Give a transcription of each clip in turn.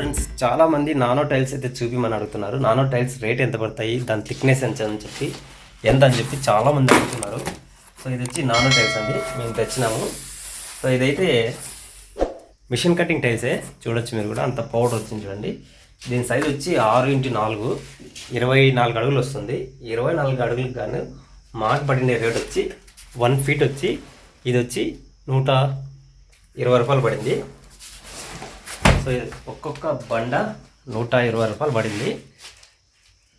Friends చాలా మంది nano tiles అయితే చూపిమని అడుగుతున్నారు. నానో టైల్స్ రేట్ ఎంత పడతాయి? దాని థిక్నెస్ ఎంత అని చెప్పి ఎంత అని చెప్పి చాలామంది అడుగుతున్నారు. సో ఇది వచ్చి నానో టైల్స్ అండి. మేము తెచ్చినాము. సో ఇదైతే మిషన్ కటింగ్ టైల్సే చూడొచ్చు మీరు కూడా. అంత పౌడర్ వచ్చింది చూడండి. దీని సైజ్ వచ్చి ఆరు ఇంటి నాలుగు. ఇరవై నాలుగు అడుగులు వస్తుంది. ఇరవై నాలుగు అడుగులకు కానీ మాకు పడిన రేట్ వచ్చి వన్ ఫీట్ వచ్చి ఇది వచ్చి నూట ఇరవై రూపాయలు పడింది. సో ఒక్కొక్క బండ నూట ఇరవై రూపాయలు పడింది.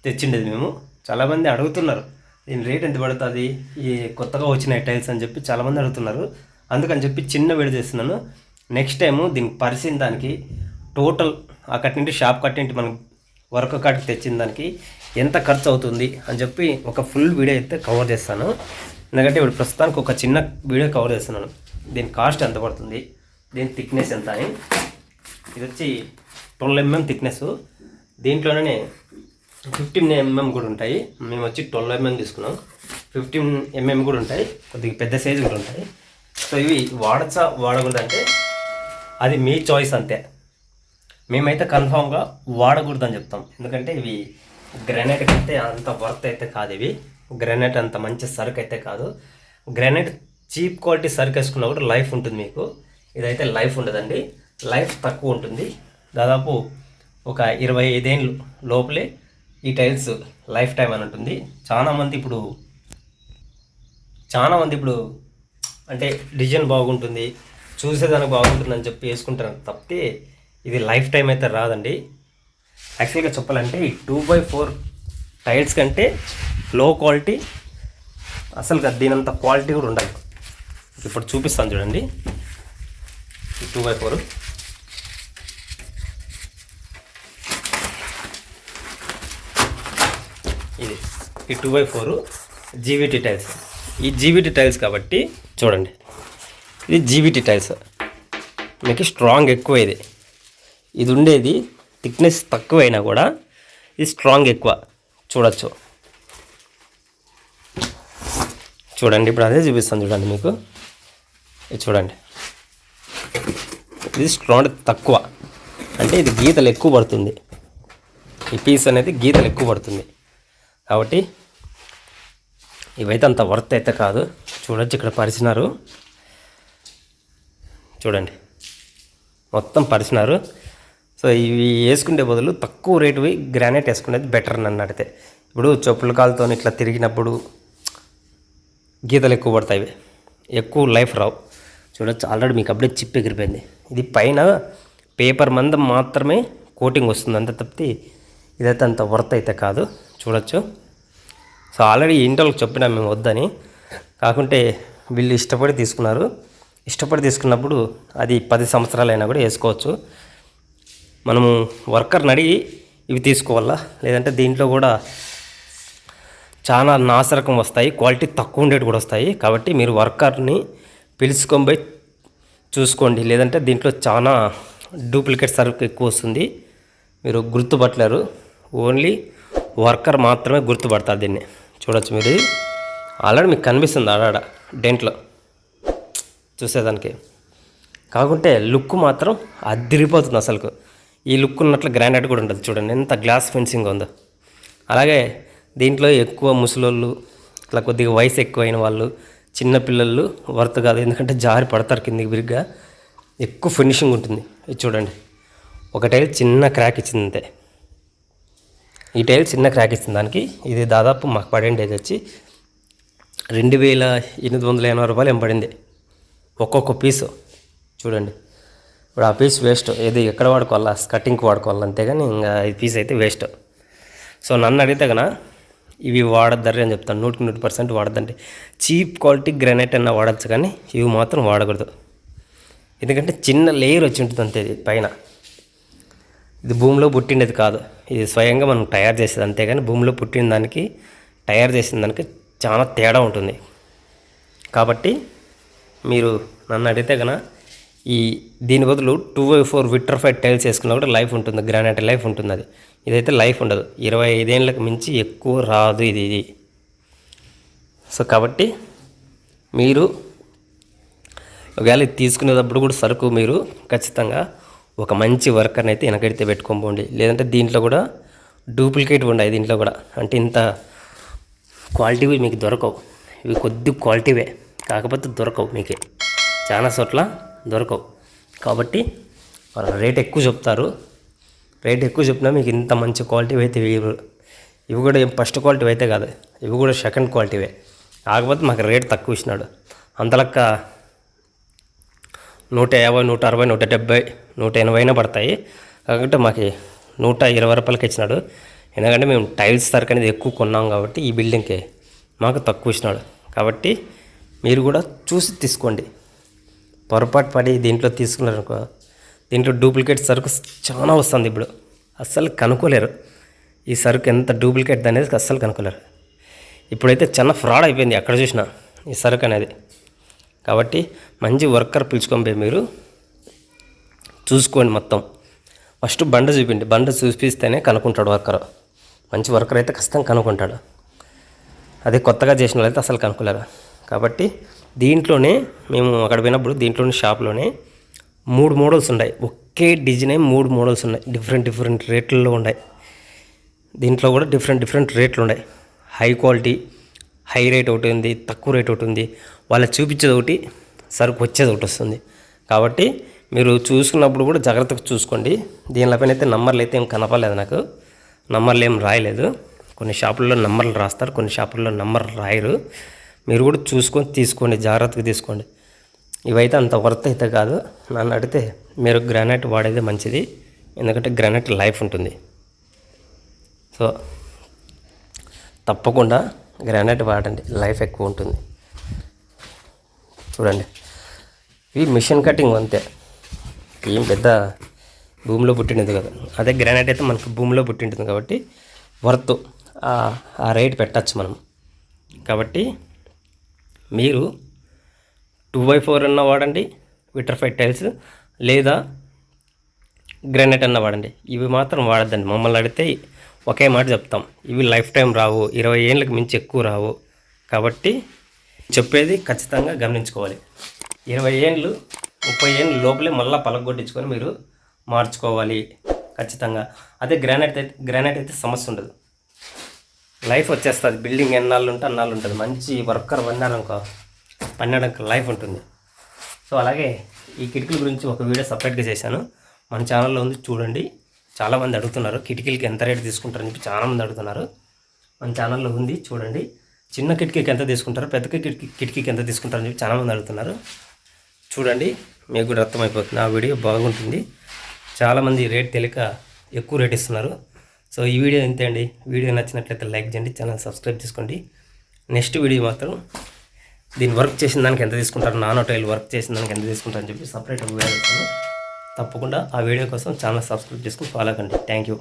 తెచ్చిండేది మేము. చాలామంది అడుగుతున్నారు దీని రేట్ ఎంత పడుతుంది? ఈ కొత్తగా వచ్చిన టైల్స్ అని చెప్పి చాలామంది అడుగుతున్నారు. అందుకని చెప్పి చిన్న వీడియో చేస్తున్నాను. నెక్స్ట్ టైము దీనికి పరిసిన దానికి టోటల్ ఆ కట్టింటి షాప్ కట్టింటి మనం వర్క్ కాటికి తెచ్చిన దానికి ఎంత ఖర్చు అవుతుంది అని చెప్పి ఒక ఫుల్ వీడియో అయితే కవర్ చేస్తాను. ఎందుకంటే ఇప్పుడు ప్రస్తుతానికి ఒక చిన్న వీడియో కవర్ చేస్తున్నాను. దీని కాస్ట్ ఎంత పడుతుంది? దీని థిక్నెస్ ఎంత అని. ఇది వచ్చి ట్వెల్వ్ ఎంఎం థిక్నెస్ దీంట్లోనే ఫిఫ్టీన్ ఎంఎం కూడా ఉంటాయి. మేము వచ్చి ట్వెల్వ్ ఎంఎం తీసుకున్నాం. ఫిఫ్టీన్ ఎంఎం కూడా ఉంటాయి. కొద్దిగా పెద్ద సైజు కూడా ఉంటాయి. సో ఇవి వాడచ్చా వాడకూడదంటే అది మీ చాయిస్ అంతే. మేమైతే కన్ఫామ్గా వాడకూడదని చెప్తాం. ఎందుకంటే ఇవి గ్రానైట్ అయితే అంత వర్త్ అయితే కాదు ఇవి. గ్రానైట్ అంత మంచి సరుకు అయితే కాదు. గ్రానైట్ చీప్ క్వాలిటీ సరుకు వేసుకున్నా కూడా లైఫ్ ఉంటుంది మీకు. ఇదైతే లైఫ్ ఉండదండి. లైఫ్ తక్కువ ఉంటుంది. దాదాపు ఒక ఇరవై ఐదేళ్ళు లోపలే ఈ టైల్స్ లైఫ్ టైం అని ఉంటుంది. చాలామంది ఇప్పుడు చాలా మంది ఇప్పుడు అంటే డిజైన్ బాగుంటుంది చూసేదానికి బాగుంటుంది అని చెప్పి వేసుకుంటారు. తప్పితే ఇది లైఫ్ టైం అయితే రాదండి. యాక్చువల్గా చెప్పాలంటే ఈ టూ బై ఫోర్ టైల్స్ కంటే లో క్వాలిటీ అసలు దీనంత క్వాలిటీ కూడా ఉండదు. ఇప్పుడు చూపిస్తాను చూడండి. ఈ టూ బై ఫోర్ ఇది ఈ two by four GVT tiles. ఈ జీవిటీ టైల్స్ కాబట్టి చూడండి. ఇది జీవిటీ టైల్స్. మీకు స్ట్రాంగ్ ఎక్కువ ఇది. ఇది ఉండేది థిక్నెస్ తక్కువైనా కూడా ఇది స్ట్రాంగ్ ఎక్కువ. చూడొచ్చు. చూడండి ఇప్పుడు అదే చూపిస్తాను చూడండి మీకు. ఇది చూడండి. ఇది స్ట్రాంగ్ తక్కువ. అంటే ఇది గీతలు ఎక్కువ పడుతుంది. ఈ పీస్ అనేది గీతలు ఎక్కువ పడుతుంది. కాబట్టి ఇవైతే అంత వర్త్ అయితే కాదు. చూడొచ్చు ఇక్కడ పరిచినారు. చూడండి. మొత్తం పరిచినారు. సో ఇవి వేసుకునే బదులు తక్కువ రేటువి గ్రానైట్ వేసుకునేది బెటర్ నన్ను అడిగితే ఇప్పుడు చెప్పుల కాలుతో ఇట్లా తిరిగినప్పుడు గీతలు ఎక్కువ పడతాయి. ఎక్కువ లైఫ్ రావు. చూడొచ్చు. ఆల్రెడీ మీకు అప్డేట్ చిప్ ఎగిరిపోయింది. ఇది పైన పేపర్ మందం మాత్రమే కోటింగ్ వస్తుంది. అంత తప్పితే ఇదైతే అంత వర్త్ అయితే కాదు. చూడొచ్చు. సో ఆల్రెడీ ఇంటర్లకు చెప్పినా మేము వద్దని. కాకుంటే వీళ్ళు ఇష్టపడి తీసుకున్నారు. ఇష్టపడి తీసుకున్నప్పుడు అది పది సంవత్సరాలైనా కూడా వేసుకోవచ్చు. మనము వర్కర్ని అడిగి ఇవి తీసుకోవాలా? లేదంటే దీంట్లో కూడా చాలా నాసరకం వస్తాయి క్వాలిటీ తక్కువ ఉండేవి కూడా వస్తాయి. కాబట్టి మీరు వర్కర్ని పిలుచుకొని పోయి చూసుకోండి. లేదంటే దీంట్లో చాలా డూప్లికేట్ సరుకు ఎక్కువ వస్తుంది. మీరు గుర్తుపట్టలేరు. ఓన్లీ వర్కర్ మాత్రమే గుర్తుపడతారు దీన్ని. చూడొచ్చు మీరు ఆల్రెడీ మీకు కనిపిస్తుంది ఆడాడ డెంట్లో. చూసేదానికి. కాకుంటే లుక్ మాత్రం అదిరిపోతుంది అసలుకు. ఈ లుక్ ఉన్నట్లు గ్రాండెడ్ కూడా ఉంటుంది చూడండి ఎంత గ్లాస్ ఫెన్సింగ్ ఉందో. అలాగే దీంట్లో ఎక్కువ ముసలోళ్ళు ఇట్లా కొద్దిగా వయసు ఎక్కువైన వాళ్ళు చిన్న పిల్లలు వర్త్ కాదు ఎందుకంటే జారి పడతారు కిందికి బిరిగ్గా ఎక్కువ ఫినిషింగ్ ఉంటుంది. ఇది చూడండి. ఒకటే చిన్న క్రాక్ ఇచ్చింది అంతే. ఈ టైల్ చిన్న క్రాక్ ఇస్తుంది. దానికి ఇది దాదాపు మాకు పడింది వచ్చి రెండు వేల ఎనిమిది వందల ఎనభై రూపాయలు ఏం పడింది. ఒక్కొక్క పీసు చూడండి. ఇప్పుడు ఆ పీస్ వేస్ట్ ఏది ఎక్కడ వాడుకోవాలా? కటింగ్కి వాడుకోవాలి? అంతేగాని ఇంకా ఈ పీస్ అయితే వేస్ట్ సో నన్ను అడిగితే కన్నా ఇవి వాడద్దరు అని చెప్తాను. నూటికి నూటి పర్సెంట్ వాడద్దండి. చీప్ క్వాలిటీ గ్రానైట్ అన్న వాడచ్చు కానీ ఇవి మాత్రం వాడకూడదు. ఎందుకంటే చిన్న లేయర్ వచ్చి ఉంటుంది అంతే ఇది పైన. ఇది భూమిలో పుట్టిండేది కాదు. ఇది స్వయంగా మనం తయారు చేసేది. అంతేగాని భూమిలో పుట్టిన దానికి తయారు చేసిన దానికి చాలా తేడా ఉంటుంది. కాబట్టి మీరు నన్ను అడిగితే కన ఈ దీని బదులు two by four vitrified tiles వేసుకున్నా కూడా లైఫ్ ఉంటుంది. గ్రానైట్ లైఫ్ ఉంటుంది అది ఇదైతే లైఫ్ ఉండదు. ఇరవై ఐదేళ్ళకి మించి ఎక్కువ రాదు ఇది ఇది. సో కాబట్టి మీరు ఒకవేళ తీసుకునేటప్పుడు కూడా సరుకు మీరు ఖచ్చితంగా ఒక మంచి వర్కర్ని అయితే వెనకడితే పెట్టుకోబోండి లేదంటే దీంట్లో కూడా డూప్లికేట్ ఉండవు దీంట్లో కూడా. అంటే ఇంత క్వాలిటీవి మీకు దొరకవు. ఇవి కొద్ది క్వాలిటీవే కాకపోతే దొరకవు మీకే. చాలా చోట్ల దొరకవు. కాబట్టి వాళ్ళు రేట్ ఎక్కువ చెప్తారు. రేట్ ఎక్కువ చెప్పినా మీకు ఇంత మంచి క్వాలిటీ అయితే ఇవి ఇవి కూడా ఫస్ట్ క్వాలిటీ అయితే కాదు. ఇవి కూడా సెకండ్ క్వాలిటీవే కాకపోతే మాకు రేట్ తక్కువ ఇచ్చినాడు. అంతలక్క నూట యాభై నూట అరవై నూట డెబ్బై నూట ఎనభైనా పడతాయి. కాకుంటే మాకు నూట ఇరవై రూపాయలకి ఇచ్చినాడు. ఎందుకంటే మేము టైల్స్ సరుకు అనేది ఎక్కువ కొన్నాం కాబట్టి ఈ బిల్డింగ్కి మాకు తక్కువ ఇచ్చినాడు. కాబట్టి మీరు కూడా చూసి తీసుకోండి. పొరపాటు పడి దీంట్లో తీసుకున్నారనుకో దీంట్లో డూప్లికేట్ సరుకు చాలా వస్తుంది ఇప్పుడు. అస్సలు కనుక్కోలేరు. ఈ సరుకు ఎంత డూప్లికేట్ అనేది అస్సలు కనుక్కోలేరు. ఇప్పుడైతే చాలా ఫ్రాడ్ అయిపోయింది ఎక్కడ చూసినా ఈ సరుకు అనేది. కాబట్టి మంచి వర్కర్ పిలుచుకొని పోయి మీరు చూసుకోండి మొత్తం. ఫస్ట్ బండ చూపిండి బండ చూపిస్తేనే కనుక్కుంటాడు వర్కర్. మంచి వర్కర్ అయితే ఖచ్చితంగా కనుక్కుంటాడు. అదే కొత్తగా చేసిన వాళ్ళైతే అసలు కనుక్కోలేరు. కాబట్టి దీంట్లోనే మేము అక్కడ పోయినప్పుడు దీంట్లోనే షాప్లోనే మూడు మోడల్స్ ఉన్నాయి. ఒకే డిజైన్ మూడు మోడల్స్ ఉన్నాయి. డిఫరెంట్ డిఫరెంట్ రేట్లలో ఉన్నాయి. దీంట్లో కూడా డిఫరెంట్ డిఫరెంట్ రేట్లు ఉన్నాయి. హై క్వాలిటీ హై రేట్ ఒకటి ఉంది తక్కువ రేట్ ఒకటి ఉంది. వాళ్ళకి చూపించేది ఒకటి సరుకు వచ్చేది ఒకటి వస్తుంది. కాబట్టి మీరు చూసుకున్నప్పుడు కూడా జాగ్రత్తగా చూసుకోండి. దీనిపైన అయితే నంబర్లు అయితే ఏం కనపడలేదు నాకు. నంబర్లు ఏం రాయలేదు. కొన్ని షాపుల్లో నంబర్లు రాస్తారు కొన్ని షాపుల్లో నెంబర్ రాయరు. మీరు కూడా చూసుకొని తీసుకోండి జాగ్రత్తగా తీసుకోండి. ఇవైతే అంత వర్త్ అయితే కాదు. నన్ను అడిగితే మీరు గ్రానైట్ వాడేదే మంచిది ఎందుకంటే గ్రానైట్ లైఫ్ ఉంటుంది. సో తప్పకుండా గ్రానైట్ వాడండి. లైఫ్ ఎక్కువ ఉంటుంది. చూడండి. ఇవి మిషన్ కటింగ్ అంతే. ఏం పెద్ద భూమిలో పుట్టినది కదా. అదే గ్రానైట్ అయితే మనకు భూమిలో పుట్టింటుంది కాబట్టి వర్త్. ఆ రేట్ పెట్టచ్చు మనం. కాబట్టి మీరు టూ బై ఫోర్ అన్న వాడండి విటర్ఫైడ్ టైల్స్ లేదా గ్రానైట్ అన్న వాడండి. ఇవి మాత్రం వాడద్దండి. మమ్మల్ని అడిగితే ఒకే మాట చెప్తాం. ఇవి లైఫ్ టైం రావు. ఇరవై ఏళ్ళకి మించి ఎక్కువ రావు. కాబట్టి చెప్పేది ఖచ్చితంగా గమనించుకోవాలి. ఇరవై ఏళ్ళు ముప్పై ఏళ్ళు లోపలే మళ్ళీ పలగొట్టించుకొని మీరు మార్చుకోవాలి. ఖచ్చితంగా. అదే గ్రానైట్ అయితే గ్రానైట్ అయితే సమస్య ఉండదు. లైఫ్ వచ్చేస్తుంది. బిల్డింగ్ ఎన్నాళ్ళు ఉంటే అన్నాళ్ళు ఉంటుంది. మంచి వర్కర్ పన్నారనుకో పన్నాడానికి లైఫ్ ఉంటుంది. సో అలాగే ఈ కిటికీల గురించి ఒక వీడియో సపరేట్గా చేశాను. మన ఛానల్లో ఉంది చూడండి. చాలామంది అడుగుతున్నారు కిటికీలకి ఎంత రేటు తీసుకుంటారని చెప్పి చాలామంది అడుగుతున్నారు. మన ఛానల్లో ఉంది చూడండి. చిన్న కిటికీకి ఎంత తీసుకుంటారు పెద్ద కిటికీ కిటికీకి ఎంత తీసుకుంటారని చెప్పి చాలామంది అడుగుతున్నారు. చూడండి మీకు కూడా అర్థమైపోతుంది. ఆ వీడియో బాగుంటుంది. చాలామంది రేట్ తెలియక ఎక్కువ రేట్ ఇస్తున్నారు. సో ఈ వీడియో ఇంతే అండి. వీడియో నచ్చినట్లయితే లైక్ చేయండి ఛానల్ సబ్స్క్రైబ్ చేసుకోండి. నెక్స్ట్ వీడియో మాత్రం దీన్ని వర్క్ చేసిన దానికి ఎంత తీసుకుంటారు నానో టైల్ వర్క్ చేసిన దానికి ఎంత తీసుకుంటారని చెప్పి సపరేట్ వీడియో తప్పకుండా ఆ వీడియో కోసం ఛానల్ సబ్స్క్రైబ్ చేసుకుని ఫాలో కండి. Thank you